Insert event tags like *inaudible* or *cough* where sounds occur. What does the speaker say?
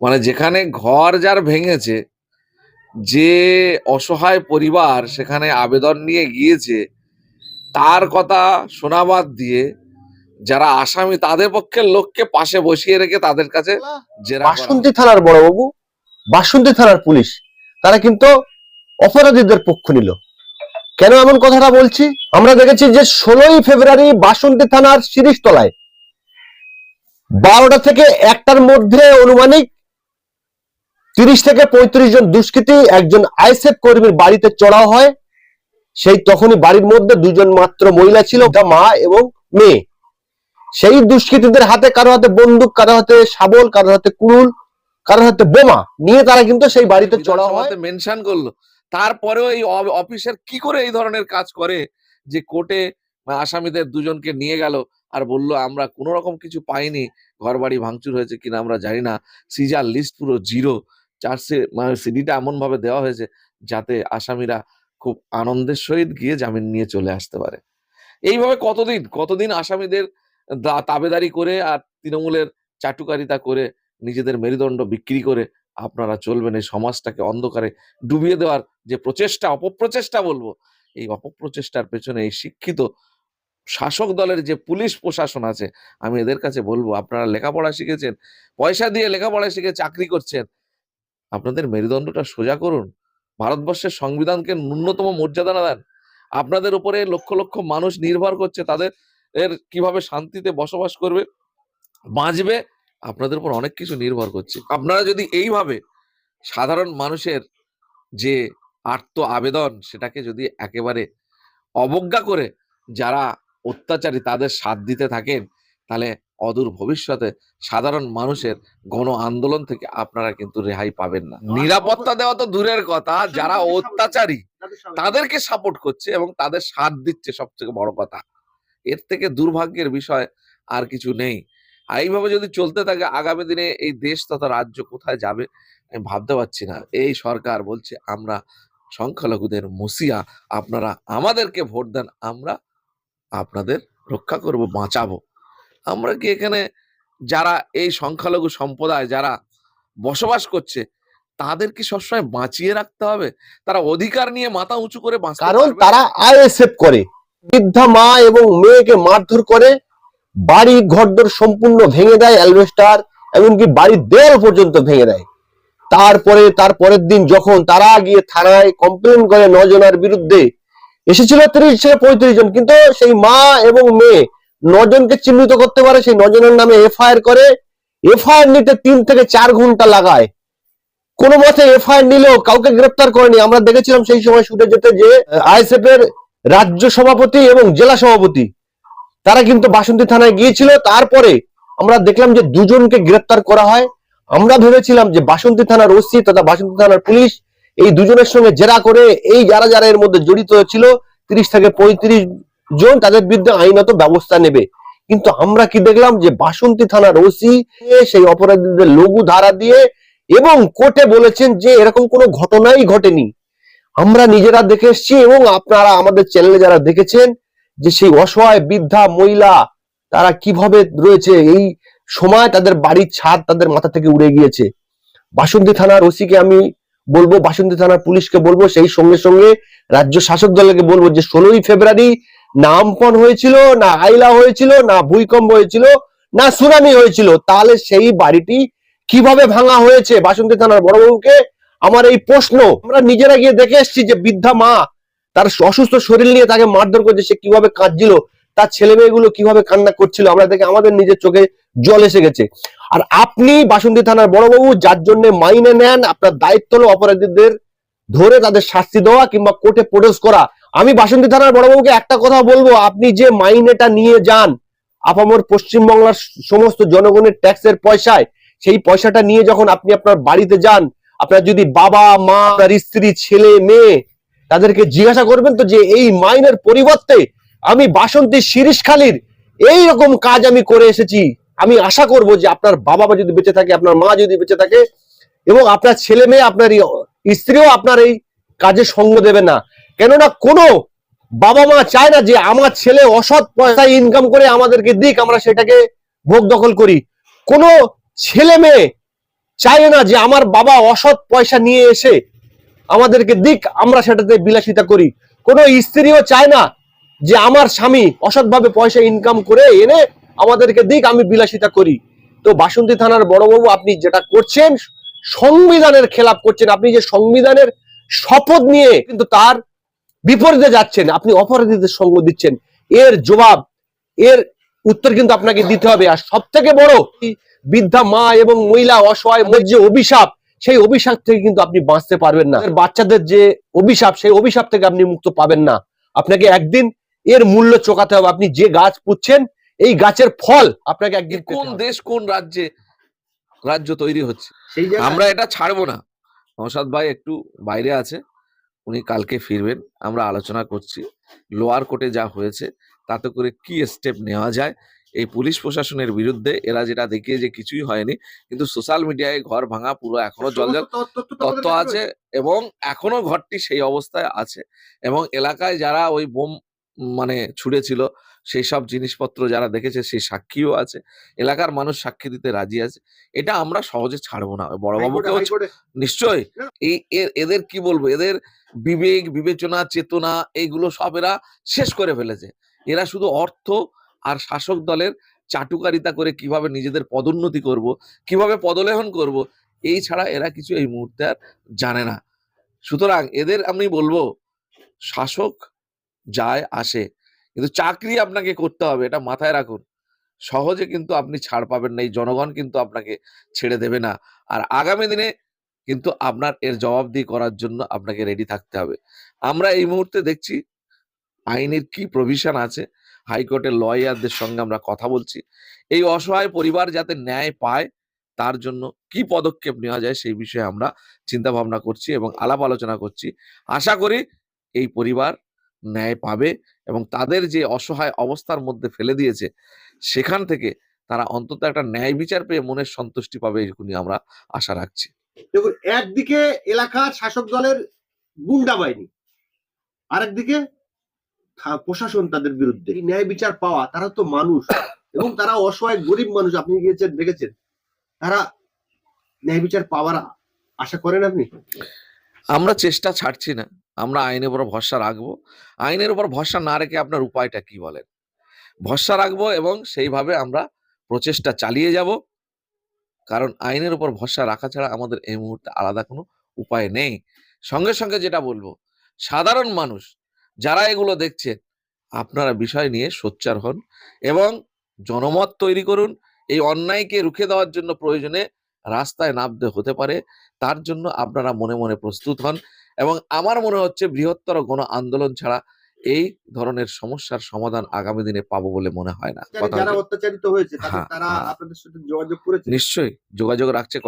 মানে যেখানে ঘর যার ভেঙেছে যে অসহায় পরিবার সেখানে আবেদন নিয়ে গিয়েছে তার কথা শোনা বাদ দিয়ে যারা আসামি তাদের পক্ষের লোককে পাশে বসিয়ে রেখে তাদের কাছে জেরা বাসন্তী থানার বড়বাবু বাসন্তী থানার পুলিশ তারা কিন্তু অপরাধীদের পক্ষ নিল। কেন এমন কথাটা বলছি? আমরা দেখেছি যে ষোলোই ফেব্রুয়ারি বাসন্তী থানার শিরিষতলায় বারোটা থেকে একটার মধ্যে অনুমানিক তিরিশ থেকে পঁয়ত্রিশ জন দুষ্কৃতী একজন আইসেফ কর্মীর বাড়িতে চড়াও হয়। সেই তখনই বাড়ির মধ্যে দুজন মাত্র মহিলা ছিল মা এবং মেয়ে। সেই দুষ্কৃতীদের হাতে কারও হাতে বন্দুক কারও হাতে শাবল কারও হাতে কুড়ুল কারও হাতে বোমা নিয়ে তারা কিন্তু সেই বাড়িতে চড়া হয়। মেনশন করল। তারপরেও এই অফিসার কি করে এই ধরনের কাজ করে যে কোর্টে আসামিদের দুজনকে নিয়ে গেল আর বলল আমরা কোনো রকম কিছু পাইনি ঘর বাড়ি ভাঙচুর হয়েছে কিনা আমরা জানি না। সিজার লিস্ট পুরো জিরো। চার্জে মানে সিডিটা এমন ভাবে দেওয়া হয়েছে যাতে আসামিরা খুব আনন্দের সহিত গিয়ে জামিন নিয়ে চলে আসতে পারে। এইভাবে কতদিন? কতদিন আসামিদের তাবেদারি করে আর তৃণমূলের চাটুকারিতা করে নিজেদের মেরুদণ্ড বিক্রি করে আপনারা চলবেন এই সমাজটাকে অন্ধকারে ডুবিয়ে দেওয়ার যে প্রচেষ্টা, অপপ্রচেষ্টা বলব, এই অপপ্রচেষ্টার পেছনে এই শিক্ষিত শাসক দলের যে পুলিশ প্রশাসন আছে, আমি এদের কাছে বলব, আপনারা লেখাপড়া শিখেছেন, পয়সা দিয়ে লেখাপড়া শিখে চাকরি করছেন আপনাদের মেরুদণ্ডটা সোজা করুন। ভারতবর্ষের সংবিধানকে ন্যূনতম মর্যাদা না দেন। আপনাদের উপরে লক্ষ লক্ষ মানুষ নির্ভর করছে তাদের এর কীভাবে শান্তিতে বসবাস করবে। বাঁচবে, আপনাদের উপর অনেক কিছু নির্ভর করছে। আপনারা যদি এইভাবে সাধারণ মানুষের যে আর্ত আবেদন সেটাকে যদি একেবারে অবজ্ঞা করে, যারা অত্যাচারী তাদের সাথ দিতে থাকেন তাহলে অদূর ভবিষ্যতে সাধারণ মানুষের গণ আন্দোলন থেকে আপনারা কিন্তু রেহাই পাবেন না। নিরাপত্তা দেওয়া তো দূরের কথা যারা অত্যাচারী তাদেরকে সাপোর্ট করছে এবং তাদের সাথ দিচ্ছে সব থেকে বড় কথা। এর থেকে দুর্ভাগ্যের বিষয় আর কিছু নেই। আর এইভাবে যদি চলতে থাকে আগামী দিনে এই দেশ তথা রাজ্য কোথায় যাবে আমি ভাবতে পারছি না। এই সরকার বলছে আমরা সংখ্যালঘুদের মুসিয়া আপনারা আমাদেরকে ভোট দেন আমরা আপনাদের রক্ষা করব বাঁচাবো। আমরা কি এখানে যারা এই সংখ্যালঘু সম্প্রদায় যারা বসবাস করছে তাদেরকে সবসময় বাঁচিয়ে রাখতে হবে? তারা অধিকার নিয়ে মাথা উঁচু করে কারণ। তারা আইএসএফ করে। বৃদ্ধা মা এবং মেয়েকে মারধর করে বাড়ি ঘরদোর সম্পূর্ণ ভেঙে দেয় অ্যালবেস্টার এমনকি বাড়ির দেয়াল পর্যন্ত ভেঙে দেয়। তারপরে তার পরের দিন যখন তারা গিয়ে থানায় কমপ্লেন করে নজনের বিরুদ্ধে এসেছিল তিরিশ থেকে পঁয়ত্রিশ জন কিন্তু সেই মা এবং মেয়ে নজনকে চিহ্নিত করতে পারে, সেই নজনের নামে এফআইআর করে। এফআইআর নিতে তিন থেকে চার ঘণ্টা লাগায়। কোনো মতে এফআইআর নিলেও কাউকে গ্রেপ্তার করেনি। আমরা দেখেছিলাম সেই সময় শুটে যেতে যে আইএসএফ এর রাজ্য সভাপতি এবং জেলা সভাপতি, তারা কিন্তু বাসন্তী থানায় গিয়েছিল। তারপরে আমরা দেখলাম যে দুজনকে গ্রেপ্তার করা হয়। আমরা ভেবেছিলাম যে বাসন্তী থানার ওসি তথা বাসন্তী থানার পুলিশ এই দুজনের সঙ্গে জেরা করে, এই যারা যারা এর মধ্যে জড়িত ছিল, তিরিশ থেকে পঁয়ত্রিশ জন তাদের বিরুদ্ধে আইনত ব্যবস্থা নেবে। কিন্তু আমরা কি দেখলাম যে বাসন্তী থানার ওসি সেই অপরাধীদের লঘু ধারা দিয়ে এবং কোর্টে বলেছেন যে এরকম কোনো ঘটনাই ঘটেনি। আমরা নিজেরা দেখে এসেছি এবং আপনারা আমাদের চ্যানেলে যারা দেখেছেন যে সেই অসহায় বৃদ্ধা মহিলা, তারা কীভাবে রয়েছে, এই সময় তাদের বাড়ির ছাদ তাদের মাথা থেকে উড়ে গিয়েছে। বাসন্তী থানার ওসিকে আমি বলব, বাসন্তী থানার পুলিশকে বলব, সেই সঙ্গে সঙ্গে রাজ্য শাসক দলকে বলব যে ষোলোই ফেব্রুয়ারি না আমপন হয়েছিল, না আইলা হয়েছিল, না ভূমিকম্প হয়েছিল, না সুনামি হয়েছিল, তাহলে সেই বাড়িটি কীভাবে ভাঙা হয়েছে? বাসন্তী থানার বড়বাবুকে আমার এই প্রশ্ন। আমরা নিজেরা গিয়ে দেখে এসেছি যে বৃদ্ধা মা তার অসুস্থ শরীর নিয়ে তাকে মারধর করছে, সে কীভাবে কাঁদছিল, তার ছেলে মেয়েগুলো কীভাবে কান্না করছিল, আমরা দেখে আমাদের নিজের চোখে জল এসে গেছে। আর আপনি বাসন্তী থানার বড়বাবু, যার জন্য মাইনে নেন আপনার দায়িত্ব হলো অপরাধীদের ধরে তাদের শাস্তি দেওয়া কিংবা কোর্টে প্রোডিউস করা। আমি বাসন্তী থানার বড়বাবুকে একটা কথা বলব, আপনি যে মাইনেটা নিয়ে যান, আপামর পশ্চিমবাংলার সমস্ত জনগণের ট্যাক্সের পয়সায়, সেই পয়সাটা নিয়ে যখন আপনি আপনার বাড়িতে যান, আপনার যদি বাবা, মা, আপনার স্ত্রী, ছেলে, মেয়ে, তাদেরকে জিজ্ঞাসা করবেন তো যে এই মাইনের পরিবর্তে আমি বাসন্তী শিরিষখালির এই রকম কাজ আমি করে এসেছি। আমি আশা করব যে আপনার বাবা মা যদি বেঁচে থাকে, আপনার মা যদি বেঁচে থাকে, এবং আপনার ছেলে মেয়ে, আপনার স্ত্রীও আপনার এই কাজে সঙ্গ দেবে না। কেননা কোনো বাবা মা চায় না যে আমার ছেলে অসৎ পয়সা ইনকাম করে আমাদেরকে দিক, আমরা সেটাকে ভোগ দখল করি। কোনো ছেলে মেয়ে চায় না যে আমার বাবা অসৎ পয়সা নিয়ে এসে আমাদেরকে দিক, আমরা সেটাতে বিলাসিতা করি। কোনো স্ত্রীও চায় না যে আমার স্বামী অসৎভাবে পয়সা ইনকাম করে এনে আমাদেরকে দিক, আমি বিলাসিতা করি। তো বাসন্তী থানার বড়বাবু, আপনি যেটা করছেন সংবিধানের খেলাপ করছেন। আপনি যে সংবিধানের শপথ নিয়ে কিন্তু তার বিপরীতে যাচ্ছেন আপনি অপরাধীদের সঙ্গ দিচ্ছেন। এর জবাব এর উত্তর কিন্তু আপনাকে দিতে হবে। আর সব থেকে বড় বৃদ্ধা মা এবং মহিলা অসহায় যে অভিশাপ সেই অভিশাপ থেকে কিন্তু আপনি বাঁচতে পারবেন না। বাচ্চাদের যে অভিশাপ সেই অভিশাপ থেকে আপনি মুক্ত পাবেন না। আপনাকে একদিন এর মূল্য চোকাতে হবে। আপনি যে গাছ পুচ্ছেন এই গাছের ফল আপনাকে একদিন কোন দেশ কোন রাজ্যে রাজ্য তৈরি হচ্ছে। আমরা এটা ছাড়বো না। নৌসাদ ভাই একটু বাইরে আছে উনি কালকে ফিরবেন আমরা আলোচনা করছি। লোয়ার কোর্টে যা হয়েছে তাতে করে কি স্টেপ নেওয়া যায় এই পুলিশ প্রশাসনের বিরুদ্ধে এরা যেটা দেখিয়ে যে কিছুই হয়নি কিন্তু সোশ্যাল মিডিয়ায় ঘর ভাঙা পুরো এখনও জল তত্ত্ব আছে এবং এখনও ঘরটি সেই অবস্থায় আছে এবং এলাকায় যারা ওই বোম মানে ছুড়েছিল সেই সব জিনিসপত্র যারা দেখেছে সেই সাক্ষীও আছে। এলাকার মানুষ সাক্ষী দিতে রাজি আছে। এটা আমরা সহজে ছাড়বো না। বড়বাবুকেও নিশ্চয়ই। এই এদের কি বলব? এদের বিবেক বিবেচনা চেতনা এইগুলো সব এরা শেষ করে ফেলেছে। এরা শুধু অর্থ আর শাসক দলের চাটুকারিতা করে কীভাবে নিজেদের পদোন্নতি করব কীভাবে পদলেহন করব এই ছাড়া এরা কিছু এই মুহূর্তে আর জানে না। সুতরাং এদের আমি বলব শাসক যায় আসে। কিন্তু চাকরি আপনাকে করতে হবে, এটা মাথায় রাখুন। সহজে কিন্তু আপনি ছাড় পাবেন না, এই জনগণ কিন্তু আপনাকে ছেড়ে দেবে না। আর আগামী দিনে কিন্তু আপনার এর জবাবদিহি করার জন্য আপনাকে রেডি থাকতে হবে। আমরা এই মুহূর্তে দেখছি আইনের কি প্রভিশন আছে হাইকোর্টের লয়ারদের সঙ্গে আমরা কথা বলছি। এই অসহায় পরিবার যাতে ন্যায় পায়, তার জন্য কি পদক্ষেপ নেওয়া যায় সেই বিষয়ে আমরা চিন্তা ভাবনা করছি এবং আলাপ আলোচনা করছি। আশা করি এই পরিবার ন্যায় পাবে এবং তাদের যে অসহায় অবস্থার মধ্যে ফেলে দিয়েছে সেখান থেকে তারা অন্তত একটা ন্যায় বিচার পেয়ে মনের সন্তুষ্টি পাবে এরকমই আমরা আশা রাখছি। দেখুন একদিকে এলাকার শাসক দলের গুন্ডা বাহিনী আরেকদিকে প্রশাসন তাদের বিরুদ্ধে। ন্যায় বিচার পাওয়া তারা তো মানুষ *coughs* এবং তারা অসহায় গরিব মানুষ আপনি গিয়েছেন দেখেছেন তারা ন্যায় বিচার পাওয়ার আশা করেন আপনি? আমরা চেষ্টা ছাড়ছি না। আমরা আইনের উপর ভরসা রাখব। আইনের উপর ভরসা না রেখে আপনার উপায়টা কি বলেন? ভরসা রাখব এবং সেইভাবে আমরা প্রচেষ্টা চালিয়ে যাব। কারণ আইনের উপর ভরসা রাখা ছাড়া আমাদের এই মুহূর্তে আলাদা কোনো উপায় নেই। সঙ্গে সঙ্গে যেটা বলব, সাধারণ মানুষ যারা এগুলো দেখছেন, আপনারা বিষয় নিয়ে সোচ্চার হন এবং জনমত তৈরি করুন। এই অন্যায়কে রুখে দেওয়ার জন্য প্রয়োজনে রাস্তায় নামতে হতে পারে। তার জন্য আপনারা মনে মনে প্রস্তুত হন। এবং আমার মনে হচ্ছে বৃহত্তর গণ আন্দোলন ছাড়া এই ধরনের সমস্যার সমাধান আগামী দিনে পাবো বলে মনে হয় না যারা অত্যাচারিত হয়েছে হ্যাঁ, তারা হ্যাঁ। আপনাদের সাথে যোগাযোগ করেছে নিশ্চয়ই যোগাযোগ রাখছে